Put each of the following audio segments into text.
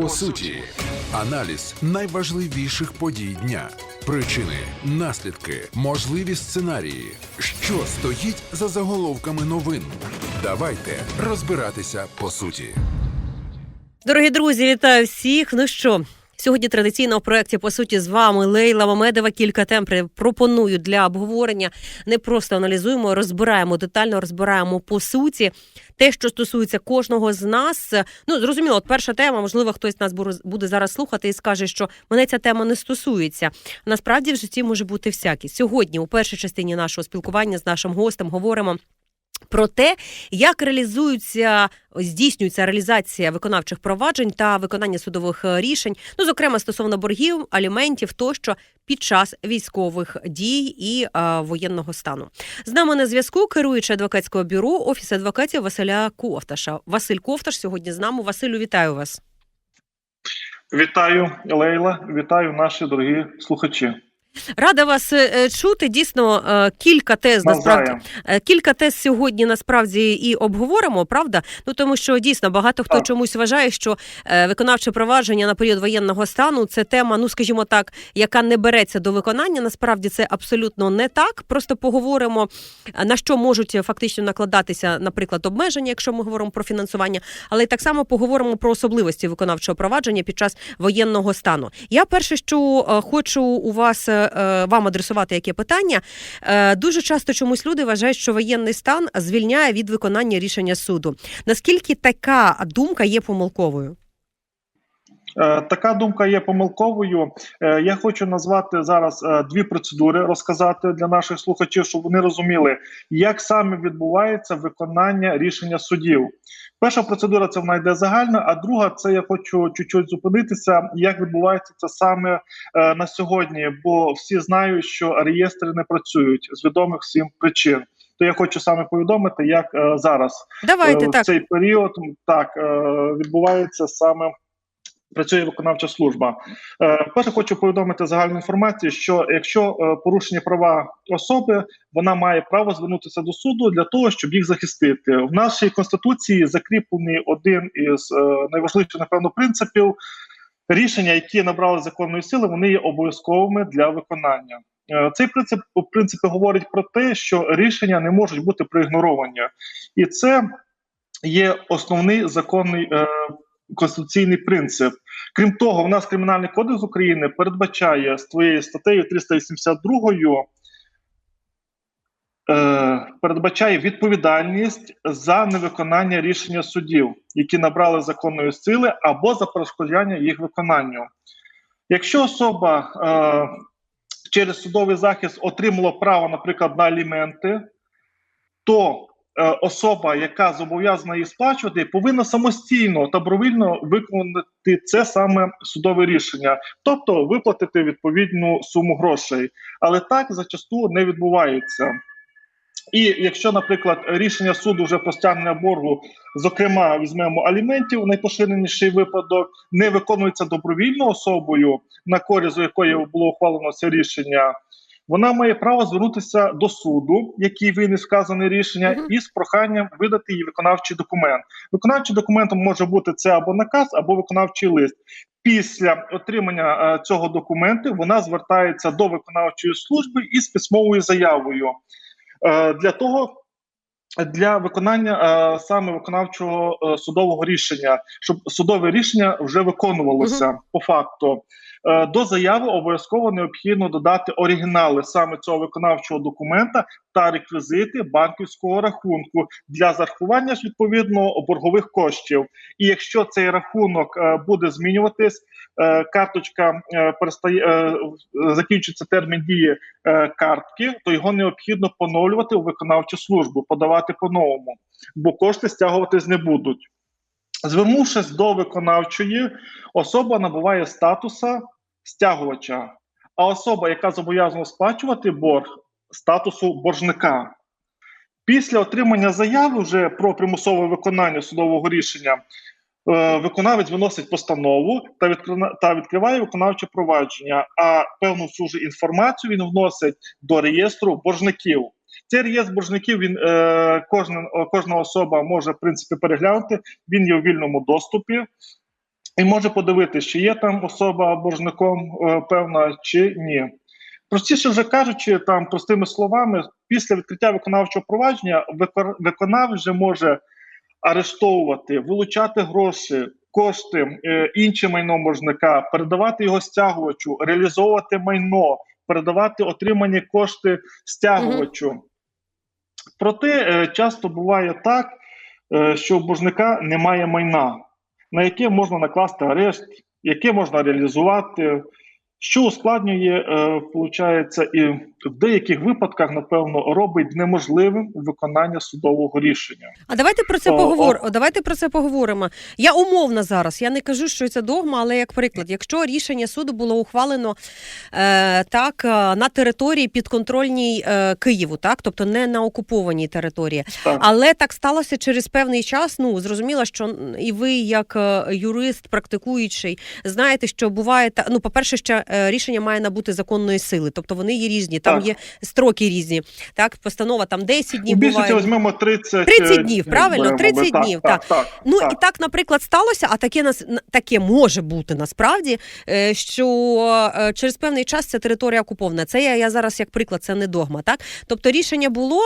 По суті, аналіз найважливіших подій дня, причини, наслідки, можливі сценарії, що стоїть за заголовками новин. Давайте розбиратися по суті. Дорогі друзі, вітаю всіх. Ну що? Сьогодні традиційно в проєкті по суті з вами Лейла Мамедова. Кілька тем пропоную для обговорення. Не просто аналізуємо, розбираємо детально, розбираємо по суті те, що стосується кожного з нас. Ну зрозуміло, от перша тема, можливо, хтось нас буде зараз слухати і скаже, що мене ця тема не стосується. Насправді в житті може бути всяке. Сьогодні, у першій частині нашого спілкування з нашим гостем, говоримо. Про те, як реалізуються здійснюється реалізація виконавчих проваджень та виконання судових е, рішень, ну зокрема стосовно боргів, аліментів тощо під час військових дій і е, воєнного стану. З нами на зв'язку керуючий адвокатського бюро офіс адвокатів Василя Ковташа. Василь Ковташ сьогодні з нами. Василю, вітаю вас. Вітаю, Лейла, вітаю наші дорогі слухачі. Рада вас е, чути. Дійсно, е, кілька тез насправді Е, Кілька тез сьогодні насправді і обговоримо, правда? Ну тому що дійсно багато хто Так. чомусь вважає, що е, виконавче провадження на період воєнного стану це тема, ну скажімо так, яка не береться до виконання. Насправді це абсолютно не так. Просто поговоримо е, на що можуть е, фактично накладатися, наприклад, обмеження, якщо ми говоримо про фінансування, але й так само поговоримо про особливості виконавчого провадження під час воєнного стану. Я перше, що е, хочу у вас е, е, вам адресувати яке питання. Е, Дуже часто чомусь люди вважають, що воєнний стан звільняє від виконання рішення суду. Наскільки така думка є помилковою? Е, Така думка є помилковою. Е, Я хочу назвати зараз е, дві процедури, розказати для наших слухачів, щоб вони розуміли, як саме відбувається виконання рішення судів. Перша процедура це вона йде загальна, а друга це я хочу чуть-чуть зупинитися, як відбувається це саме на сьогодні, бо всі знають, що реєстри не працюють з відомих всім причин. То я хочу саме повідомити, як зараз Давайте в так. цей період так відбувається саме. Працює виконавча служба. Е, Перше хочу повідомити загальну інформацію, що якщо е, порушені права особи, вона має право звернутися до суду для того, щоб їх захистити. В нашій конституції закріплений один із е, найважливіших, напевно, принципів. Рішення, які набрали законної сили, вони є обов'язковими для виконання. Е, Цей принцип в принципі говорить про те, що рішення не можуть бути проігноровані, і це є основний законний е, конституційний принцип. Крім того, у нас кримінальний кодекс України передбачає з твоєю статтею 382 е, передбачає відповідальність за невиконання рішення судів, які набрали законної сили, або за перешкоджання їх виконанню. Якщо особа е, через судовий захист отримала право, наприклад, на аліменти, то особа, яка зобов'язана їх сплачувати, повинна самостійно добровільно виконати це саме судове рішення, тобто виплатити відповідну суму грошей. Але так зачасту не відбувається. І якщо, наприклад, рішення суду вже про стягнення боргу, зокрема, візьмемо аліментів, найпоширеніший випадок, не виконується добровільно особою, на користь якої було ухвалено це рішення, вона має право звернутися до суду, який виніс вказане рішення, Мгм. із проханням видати їй виконавчий документ. Виконавчим документом може бути це або наказ, або виконавчий лист. Після отримання е, цього документу вона звертається до виконавчої служби із письмовою заявою е, для того. Для виконання е, саме виконавчого е, судового рішення, щоб судове рішення вже виконувалося по факту. Е, до заяви обов'язково необхідно додати оригінали саме цього виконавчого документа та реквізити банківського рахунку для зарахування відповідно боргових коштів. І якщо цей рахунок е, буде змінюватись, е, карточка перестає закінчується термін дії картки, то його необхідно поновлювати у виконавчу службу, подавати по-новому, бо кошти стягуватись не будуть. Звернувшись до виконавчої, особа набуває статуса стягувача, а особа, яка зобов'язана сплачувати борг, статусу боржника. Після отримання заяви вже про примусове виконання судового рішення е, виконавець виносить постанову та, відкриває виконавче провадження, а певну всю ж інформацію він вносить до реєстру боржників. Цей реєстр боржників він е, кожна, кожна особа може в принципі переглянути. Він є у вільному доступі. І може подивитися, чи є там особа боржником е, певна, чи ні. Простіше вже кажучи, там простими словами, після відкриття виконавчого провадження виконавець вже може арештовувати, вилучати гроші, кошти, е, інше майно боржника, передавати його стягувачу, реалізовувати майно, передавати отримані кошти стягувачу. Проте е, часто буває так, е, що у боржника немає майна, на яке можна накласти арешт, яке можна реалізувати, що ускладнює, виходить, получається, і в деяких випадках, напевно, робить неможливим виконання судового рішення. А давайте про це поговоримо. Давайте про це поговоримо. Я умовно зараз. Я не кажу, що це догма, але як приклад, якщо рішення суду було ухвалено е, так е, на території підконтрольній е, Києву, так тобто не на окупованій території, Так. але так сталося через певний час. Ну зрозуміло, що і ви, як е, юрист, практикуючий, знаєте, що буває та ну, по перше, ще рішення має набути законної сили, тобто вони є різні. Там Так. є строки різні. Так, постанова там 10 У днів більшості буває. візьмемо 30, 30 е, днів, правильно? 30 так, днів, Так, так, Ну так. і так, наприклад, сталося, а таке нас таке може бути насправді, е, що е, через певний час ця територія окупована. Це я, я зараз як приклад, це не догма. Так, тобто рішення було.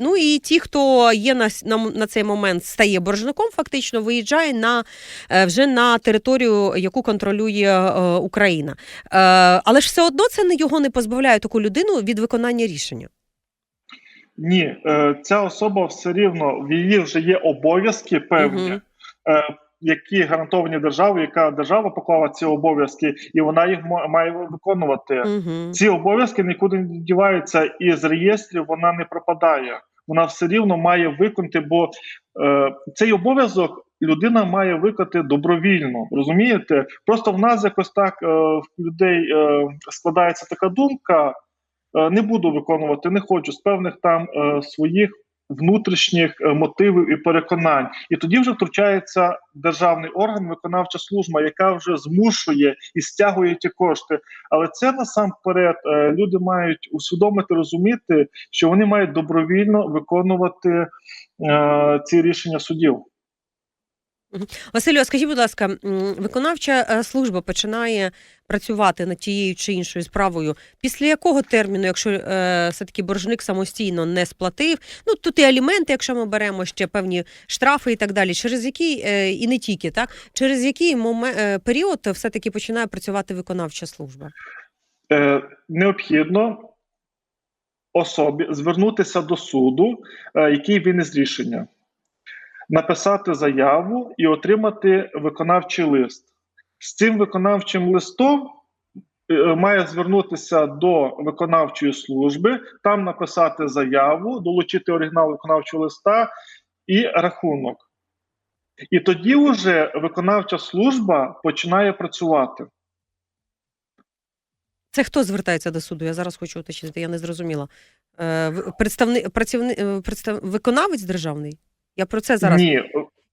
Ну і ті, хто є на, на, на цей момент, стає боржником, фактично виїжджає на е, вже на територію, яку контролює Україна. Але ж все одно це не його не позбавляє таку людину від виконання рішення. Ні, е, ця особа все рівно в її вже є обов'язки певні, е, які гарантовані державою, яка держава поклала ці обов'язки, і вона їх має виконувати. Угу. Ці обов'язки нікуди не діваються, і з реєстрів вона не пропадає. Вона все рівно має виконати, бо е, цей обов'язок людина має виконати добровільно. Розумієте? Просто в нас якось так е, в людей е, складається така думка: е, не буду виконувати, не хочу з певних там своїх внутрішніх мотивів і переконань. І тоді вже втручається державний орган, виконавча служба, яка вже змушує і стягує ті кошти. Але це насамперед люди мають усвідомити, розуміти, що вони мають добровільно виконувати е, ці рішення судів. Василю, а скажіть, будь ласка, виконавча е, служба починає працювати над тією чи іншою справою. Після якого терміну, якщо е, все-таки боржник самостійно не сплатив, ну тут і аліменти, якщо ми беремо ще певні штрафи і так далі, через який е, і не тільки так, через який моме- е, період все-таки починає працювати виконавча служба? Е, необхідно особі звернутися до суду, е, який виніс рішення, написати заяву і отримати виконавчий лист. З цим виконавчим листом е, має звернутися до виконавчої служби, там написати заяву, долучити оригінал виконавчого листа і рахунок. І тоді вже виконавча служба починає працювати. Це хто звертається до суду? Я зараз хочу уточнити, я не зрозуміла. Е, представник, працівник, е, представ, виконавець державний? Я про це зараз. Ні,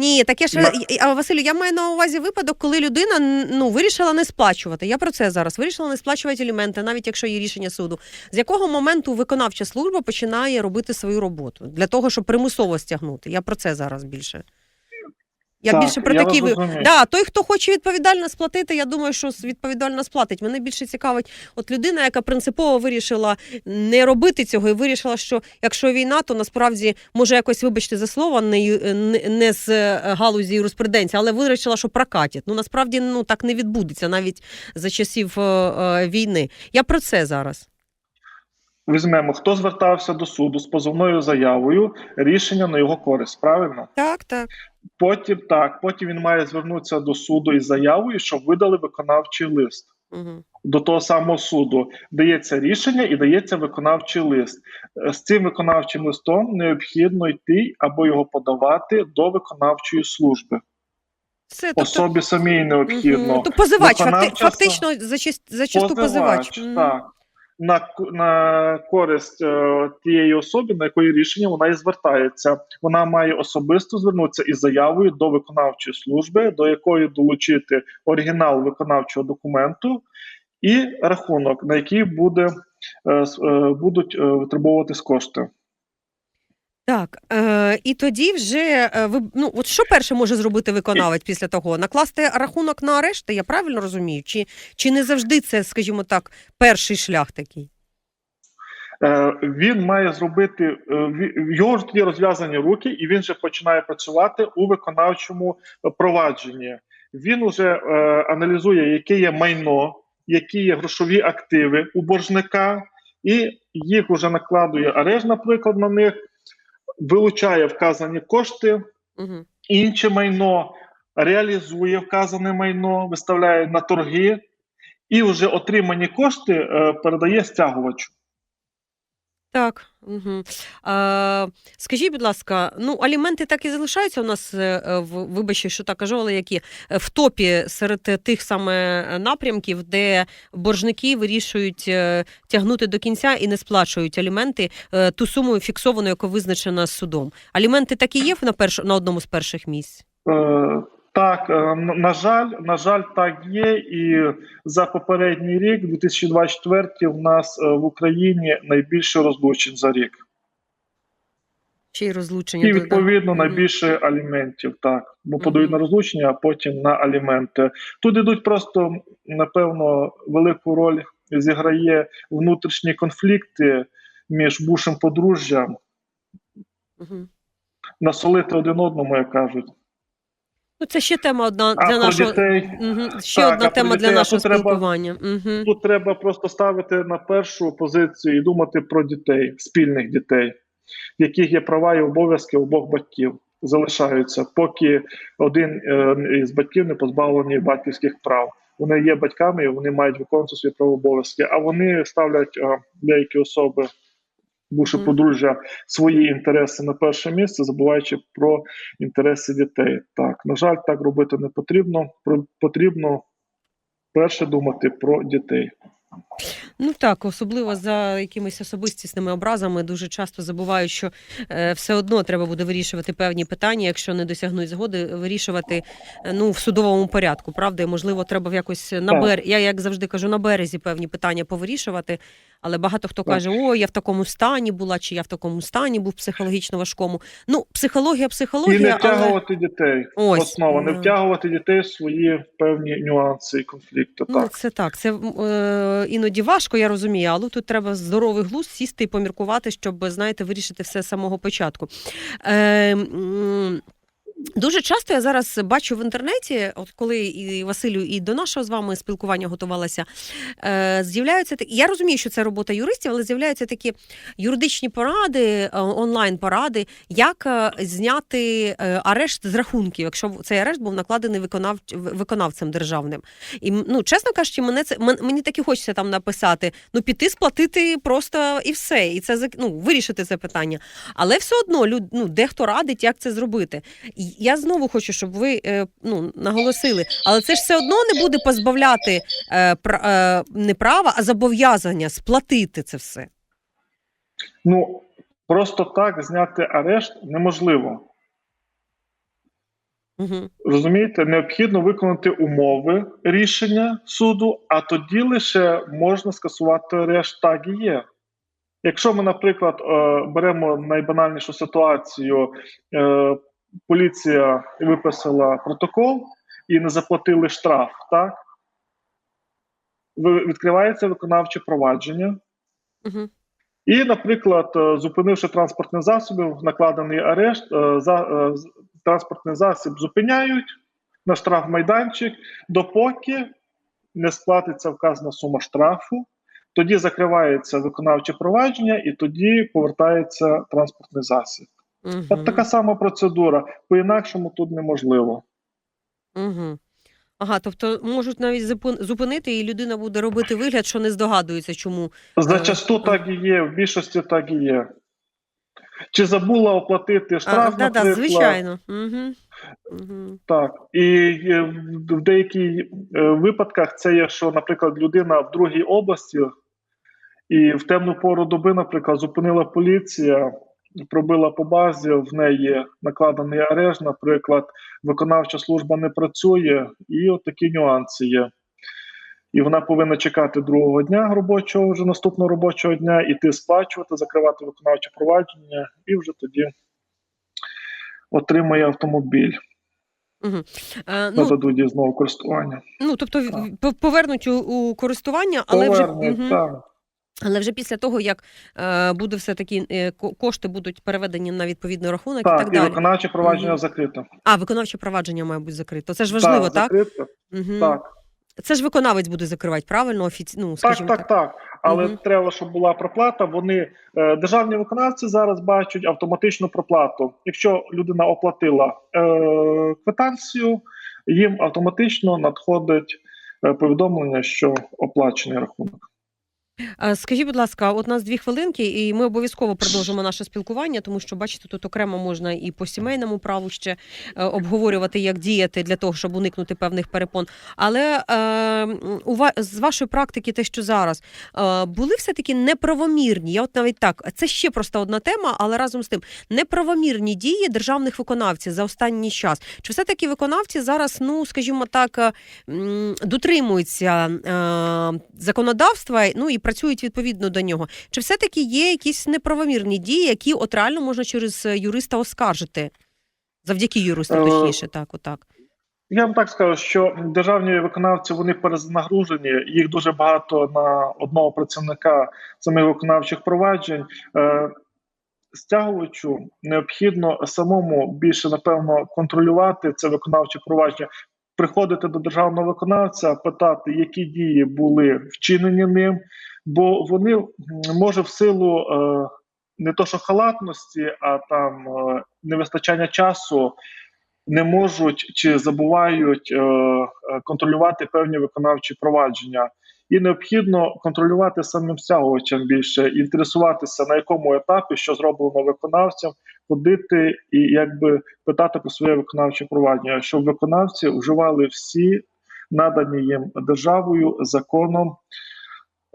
Ні, таке ж а Василю, я маю на увазі випадок, коли людина ну вирішила не сплачувати. Я про це зараз вирішила не сплачувати аліменти, навіть якщо є рішення суду. З якого моменту виконавча служба починає робити свою роботу для того, щоб примусово стягнути? Я про це зараз більше. Я Так, більше про я такі. Да, той, хто хоче відповідально сплатити, я думаю, що відповідально сплатить. Мене більше цікавить, от людина, яка принципово вирішила не робити цього, і вирішила, що якщо війна, то насправді може якось, вибачте за слово, не, не, не з е, галузі юриспруденції, але вирішила, що прокатять. Ну насправді ну так не відбудеться навіть за часів е, е, війни. Я про це зараз. Візьмемо, хто звертався до суду з позовною заявою, рішення на його користь, правильно? Так, так. Потім так, потім він має звернутися до суду із заявою, щоб видали виконавчий лист. Угу. До того самого суду дається рішення і дається виконавчий лист. Е, З цим виконавчим листом необхідно йти або його подавати до виконавчої служби. Все, тобто, Особі самій необхідно. Мгм. То позивач, Виконавча фактично зачаст- зачасту позивач. Позивач, Мгм. так. На, на користь е, тієї особи, на якої рішення вона і звертається. Вона має особисто звернутися із заявою до виконавчої служби, до якої долучити оригінал виконавчого документу і рахунок, на який буде, е, е, будуть е, витребовуватись кошти. Так, е, і тоді вже е, ви ну от що перше може зробити виконавець після того? Накласти рахунок на арешт, я правильно розумію? Чи, чи не завжди це, скажімо так, перший шлях такий? Е, Він має зробити е, в його ж тоді розв'язані руки, і він вже починає працювати у виконавчому провадженні. Він вже е, аналізує, яке є майно, які є грошові активи у боржника, і їх вже накладує арешт, наприклад, на них, вилучає вказані кошти, Угу. інше майно, реалізує вказане майно, виставляє на торги, і вже отримані кошти е, передає стягувачу. Так. Угу. А, скажіть, будь ласка, ну аліменти так і залишаються у нас е, е, в вибачте, що так кажу, але які е, в топі серед тих саме напрямків, де боржники вирішують тягнути до кінця і не сплачують аліменти ту суму фіксовану, яка визначена судом. Аліменти так і є на перш на одному з перших місць. Так, е, на жаль, на жаль, так є. І за попередній рік, 2024, в нас е, в Україні найбільше розлучень за рік. Ще й розлучення І відповідно найбільше аліментів. Так, бо подають на розлучення, а потім на аліменти. Тут ідуть просто напевно велику роль зіграє внутрішні конфлікти між бувшим подружжям, Мгм. насолити один одному, як кажуть. Ну, це ще тема одна для про нашого дітей Мгм. ще Так, одна тема для дітей, а нашого тут треба- спілкування. Угу. Тут треба просто ставити на першу позицію і думати про дітей, спільних дітей, в яких є права і обов'язки обох батьків. Залишаються, поки один е, із батьків не позбавлений батьківських прав. Вони є батьками, і вони мають виконувати свої права обов'язки. А вони ставлять е, деякі особи, бувши подружжя, свої інтереси на перше місце, забуваючи про інтереси дітей. Так, на жаль, так робити не потрібно. Потрібно перше думати про дітей. Ну так, особливо за якимись особистісними образами, дуже часто забувають, що е, все одно треба буде вирішувати певні питання, якщо не досягнуть згоди, вирішувати е, ну в судовому порядку. Правда, і можливо, треба в якось на бер... Я як завжди кажу, на березі певні питання повирішувати. Але багато хто каже: о, я в такому стані була, чи я в такому стані був психологічно важкому. Ну, психологія, І психологія, не але дітей. Ось, Основа не втягувати дітей в свої певні нюанси і конфлікти. Ну, Так. це так. Це е, іноді важко, я розумію, але тут треба здоровий глузд сісти і поміркувати, щоб, знаєте, вирішити все з самого початку. Е, Дуже часто я зараз бачу в інтернеті, от коли і Василю, і до нашого з вами спілкування готувалася, е, з'являються такі. Я розумію, що це робота юристів, але з'являються такі юридичні поради, е, онлайн-поради, як е, зняти е, арешт з рахунків, якщо цей арешт був накладений виконав, виконавцем державним. І ну, чесно кажучи, мене це мен- мені так і хочеться там написати: ну піти сплатити просто і все, і це ну, вирішити це питання. Але все одно люд, ну, дехто радить, як це зробити. Я знову хочу, щоб ви е, ну, наголосили, але це ж все одно не буде позбавляти е, е, не права, а зобов'язання сплатити це все. Ну просто так зняти арешт неможливо. Угу. Розумієте, необхідно виконати умови рішення суду, а тоді лише можна скасувати арешт. Так і є. Якщо ми, наприклад, беремо найбанальнішу ситуацію, поліція виписала протокол і не заплатили штраф, так? Відкривається виконавче провадження. Угу. І, наприклад, е, зупинивши транспортний засіб, накладений арешт, е, за, е, транспортний засіб зупиняють на штрафмайданчик, допоки не сплатиться вказана сума штрафу. Тоді закривається виконавче провадження, і тоді повертається транспортний засіб. Угу. От така сама процедура. По-інакшому тут неможливо. Угу. Ага, тобто можуть навіть зупинити, і людина буде робити вигляд, що не здогадується, чому. Зачасту Е, так і є, в більшості так і є. Чи забула оплатити штраф, а, да, да, звичайно. Угу. Угу. Так, і е, в- деяких е, випадках це є, що, наприклад, людина в другій області і в темну пору доби, наприклад, зупинила поліція, пробила по базі, в неї накладений арешт, наприклад, виконавча служба не працює, і от такі нюанси є. і вона повинна чекати другого дня робочого, вже наступного робочого дня, іти сплачувати, закривати виконавче провадження, і вже тоді отримає автомобіль. Угу. Е, ну, Нададуть знову користування. ну, тобто так. повернуть у, у користування, але вже, Поверне, так. Але вже після того, як е, буде все таки е, ко- кошти будуть переведені на відповідний рахунок і Так, так і далі. виконавче провадження Мгм. закрито. А, виконавче провадження має бути закрито. Це ж важливо, так? закрито. Угу. Так, Це ж виконавець буде закривати, правильно? Офіці... Ну, так, скажімо так, так. Але Мгм. треба, щоб була проплата. Вони е, державні виконавці зараз бачать автоматичну проплату. Якщо людина оплатила е, квитанцію, їм автоматично надходить повідомлення, що оплачений рахунок. Скажіть, будь ласка, от нас дві хвилинки, і ми обов'язково продовжимо наше спілкування, тому що бачите, тут окремо можна і по сімейному праву ще е, обговорювати, як діяти для того, щоб уникнути певних перепон. Але е, з вашої практики, те, що зараз е, були все таки неправомірні. Я от навіть так, це ще просто одна тема, але разом з тим неправомірні дії державних виконавців за останній час. Чи все таки виконавці зараз, ну скажімо так, е, дотримуються е, законодавства, ну і працюють відповідно до нього. Чи все таки є якісь неправомірні дії, які от реально можна через е, юриста оскаржити? Завдяки юристу, Е, точніше, так, отак. Я вам так скажу, що державні виконавці вони перенагружені, їх дуже багато на одного працівника самих виконавчих проваджень. Е, Стягувачу необхідно самому більше напевно контролювати це виконавче провадження, приходити до державного виконавця, питати, які дії були вчинені ним, бо вони може в силу е, не то що халатності, а там е, невистачання часу не можуть чи забувають е, е, контролювати певні виконавчі провадження. І необхідно контролювати самим стягувачем більше, інтересуватися на якому етапі, що зроблено виконавцем, ходити і якби питати про своє виконавче провадження, щоб виконавці вживали всі надані їм державою законом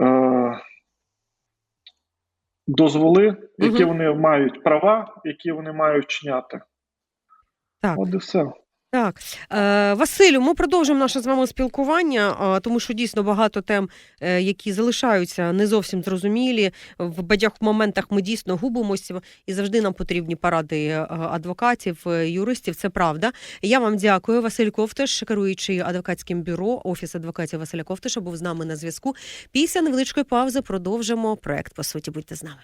е, дозволи, які угу. вони мають права, які вони мають вчиняти. Так. От і все. Так, е, Василю, ми продовжимо наше з вами спілкування, тому що дійсно багато тем, е, які залишаються не зовсім зрозумілі. В багатьох моментах ми дійсно губимося, і завжди нам потрібні поради е, адвокатів, юристів. Це правда. Я вам дякую. Василь Ковтиш, керуючий адвокатським бюро, офіс адвокатів Василя Ковтиша, був з нами на зв'язку. Після невеличкої паузи продовжимо проект. По суті, будьте з нами.